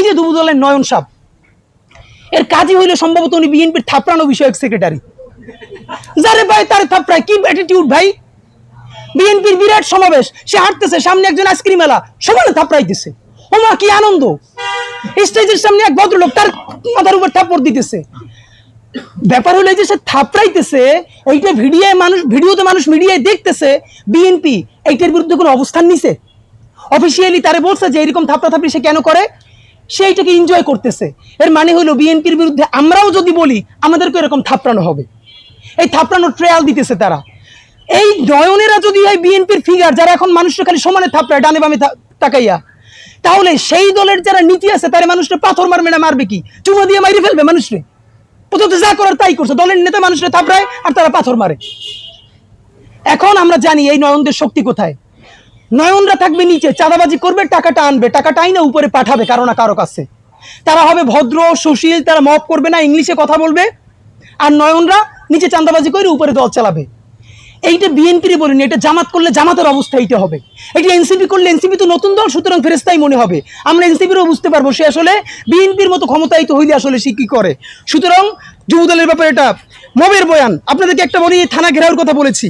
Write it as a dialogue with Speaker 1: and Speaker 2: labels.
Speaker 1: এই যে যুবদলের নয়ন সাপ, এর কাজই হইল সম্ভবত উনি বিএনপির থাপড়ানো বিষয়ক সেক্রেটারি যারে ভাই, তার থাপড়ায় কি অ্যাটিটিউড ভাই? বিএনপির বিরাট সমাবেশ, সে হাঁটতেছে, সামনে একজন আইসক্রিম এলা সমানে থাপড়াইতেছে। ওমা, কি আনন্দ! স্টেজের সামনে এক ভদ্রলোক তার মাথার উপর থাপ্পড় দিতেছে। ব্যাপার হলো যে সে থাপড়াইতেছে এইটা ভিডিও মানুষ ভিডিওতে মানুষ মিডিয়ায় দেখতেছে, বিএনপি, এইটার বিরুদ্ধে কোনো অবস্থান নিছে? অফিসিয়ালি তারে বলছে যে এরকম থাপড়া থাপড়ি সে কেন করে? সে এইটাকে এনজয় করতেছে। এর মানে হলো বিএনপির বিরুদ্ধে আমরাও যদি বলি আমাদেরকে এরকম থাপড়ানো হবে। এই থাপড়ানোর ট্রায়াল দিতেছে তারা। এই নয়নেরা যদি হয় বিএনপির ফিগার যারা এখন মানুষের খালি সমানে থাপড়ায়, ডানে বামে তাকাইয়া, তাহলে সেই দলের যারা নীতি আছে, তারা মানুষটা পাথর মারবে না, মারবে কি? চুমা দিয়ে মারি ফেলবে মানুষরে। প্রথমত যা করার তাই করছে। দলের নেতা মানুষরা থাপড়ায় আর তারা পাথর মারে। এখন আমরা জানি এই নয়নদের শক্তি কোথায়। নয়নরা থাকবে নিচে, চাঁদাবাজি করবে, টাকাটা আনবে, টাকাটা আইনা উপরে পাঠাবে কারও না কারও কাছে। তারা হবে ভদ্র, সুশীল, তারা মপ করবে না, ইংলিশে কথা বলবে, আর নয়নরা নিচে চাঁদাবাজি করে উপরে দল চালাবে। এইটা বিএনপির বলিনি এটা জামাত করলে জামাতের অবস্থা এইটা হবে। এটা এনসিপি করলে এনসিপি তো নতুন দল, সুতরাং ফেরেস্তাই মনে হবে। আমরা এনসিপিরও বুঝতে পারব, সে আসলে বিএনপির মতো ক্ষমতায়িত হইলে আসলে সে কি করে। সুতরাং যুবদলের ব্যাপারে এটা, মবের বয়ান। আপনাদেরকে একটা বলি, থানা ঘেরাওর কথা বলেছি।